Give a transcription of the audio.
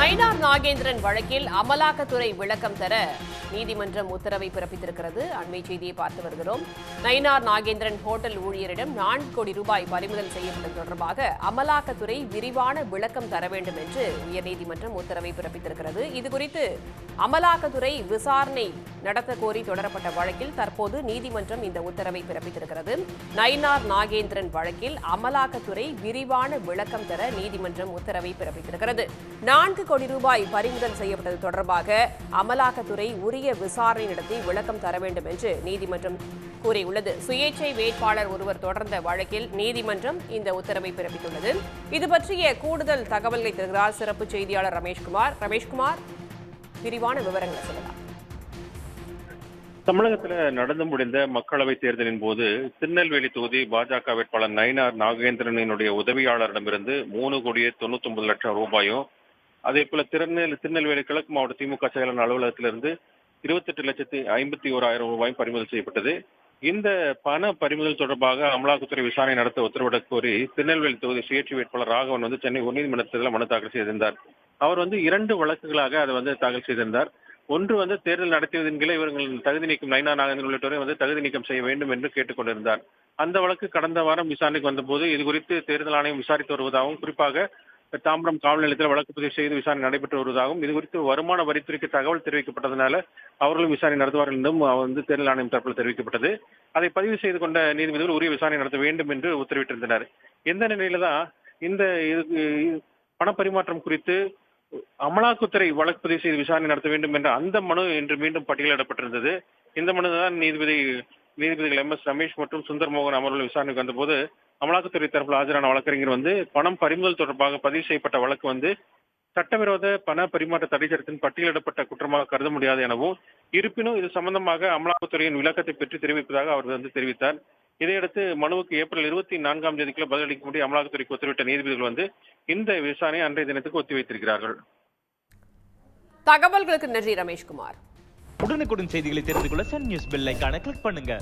நயினார் நாகேந்திரன் வழக்கில் அமலாக்கத்துறை விளக்கம் தர நீதிமன்றம் உத்தரவை பிறப்பித்திருக்கிறது. அண்மை செய்தியை பார்த்து வருகிறோம். நயினார் நாகேந்திரன் ஹோட்டல் ஊழியரிடம் நான்கு கோடி ரூபாய் பறிமுதல் செய்யப்பட்டது தொடர்பாக அமலாக்கத்துறை விரிவான விளக்கம் தர வேண்டும் என்று உயர்நீதிமன்றம் உத்தரவை பிறப்பித்திருக்கிறது. இதுகுறித்து அமலாக்கத்துறை விசாரணை நடத்த கோரி தொடரப்பட்ட வழக்கில் தற்போது நீதிமன்றம் இந்த உத்தரவை பிறப்பித்திருக்கிறது. நயினார் நாகேந்திரன் வழக்கில் அமலாக்கத்துறை விரிவான விளக்கம் தர நீதிமன்றம் உத்தரவை பிறப்பித்திருக்கிறது. நான்கு கோடி ரூபாய் பறிமுதல் செய்யப்பட்டது தொடர்பாக அமலாக்கத்துறை உரிய விசாரணை நடத்தி விளக்கம் தர வேண்டும் என்று நீதிமன்றம் கூறியுள்ளது. சுயேட்சை வேட்பாளர் ஒருவர் தொடர்ந்த வழக்கில் நீதிமன்றம் இந்த உத்தரவை பிறப்பித்துள்ளது. இது பற்றிய கூடுதல் தகவல்களை தருகிறார் சிறப்பு செய்தியாளர் ரமேஷ்குமார். ரமேஷ்குமார் விரிவான விவரங்களை சொல்லலாம் தமிழகத்தில் நடந்து முடிந்த மக்களவை தேர்தலின் போது திருநெல்வேலி தொகுதி பாஜக வேட்பாளர் நயினார் நாகேந்திரனினுடைய உதவியாளரிடமிருந்து மூணு கோடியே தொண்ணூத்தி ஒன்பது லட்சம் ரூபாயும் அதே போல திருநெல் திருநெல்வேலி கிழக்கு மாவட்ட திமுக செயலாளர் அலுவலகத்திலிருந்து இருபத்தெட்டு லட்சத்தி ஐம்பத்தி ஓராயிரம் ரூபாயும் பறிமுதல் செய்யப்பட்டது. இந்த பண பறிமுதல் தொடர்பாக அமலாக்கத்துறை விசாரணை நடத்த உத்தரவிடக் கோரி திருநெல்வேலி தொகுதி சுயேட்சை வேட்பாளர் ராகவன் வந்து சென்னை உயர்நீதிமன்றத்தில் மனு தாக்கல் செய்திருந்தார். அவர் வந்து இரண்டு வழக்குகளாக அதை வந்து தாக்கல் செய்திருந்தார். ஒன்று வந்து தேர்தல் நடத்தியதன் கீழே இவர்கள் தகுதி நீக்கம் நைனா நாகேந்திரன் உள்ளிட்டோரை வந்து தகுதி நீக்கம் செய்ய வேண்டும் என்று கேட்டுக்கொண்டிருந்தார். அந்த வழக்கு கடந்த வாரம் விசாரணைக்கு வந்தபோது இது குறித்து தேர்தல் ஆணையம் விசாரித்து வருவதாகவும் குறிப்பாக தாம்பரம் காவல் நிலையத்தில் வழக்கு பதிவு செய்து விசாரணை நடைபெற்று வருவதாகவும் இது குறித்து வருமான வரித்துறைக்கு தகவல் தெரிவிக்கப்பட்டதனால அவர்களும் விசாரணை நடத்துவார்கள் என்றும் வந்து தேர்தல் ஆணையம் தரப்பில் தெரிவிக்கப்பட்டது. அதை பதிவு செய்து கொண்ட நீதிபதிகள் உரிய விசாரணை நடத்த வேண்டும் என்று உத்தரவிட்டிருந்தனர். எந்த நிலையில தான் இந்த பணப்பரிமாற்றம் குறித்து அமலாக்கத்துறை வழக்கு பதிவு செய்து விசாரணை நடத்த வேண்டும் என்ற அந்த மனு இன்று மீண்டும் பட்டியலிடப்பட்டிருந்தது இந்த மனு தான் நீதிபதி நீதிபதிகள் எம் எஸ் ரமேஷ் மற்றும் சுந்தர் மோகன் அமர்வில் விசாரணைக்கு வந்தபோது அமலாக்கத்துறை தரப்பில் ஆஜரான வழக்கறிஞர் வந்து பணம் பறிமுதல் தொடர்பாக பதிவு செய்யப்பட்ட வழக்கு வந்து சட்டவிரோத பண பரிமாற்ற தடை சட்டத்தின் பட்டியலிடப்பட்ட குற்றமாக கருத முடியாது எனவும் இருப்பினும் இது சம்பந்தமாக அமலாக்கத்துறையின் விளக்கத்தை பெற்று தெரிவிப்பதாக அவர் வந்து தெரிவித்தார். இதையடுத்து மனுவுக்கு ஏப்ரல் இருபத்தி நான்காம் தேதிக்குள்ள பதிலளிக்கும்படி அமலாக்கத்துறைக்கு உத்தரவிட்ட நீதிபதிகள் வந்து இந்த விசாரணையை அன்றைய தினத்துக்கு ஒத்திவைத்திருக்கிறார்கள் தகவல்களுக்கு நன்றி ரமேஷ்குமார். உடனுக்குடன் செய்திகளை தெரிந்து கொள்ள சன் நியூஸ் பெல் ஐகானை கிளிக் பண்ணுங்க.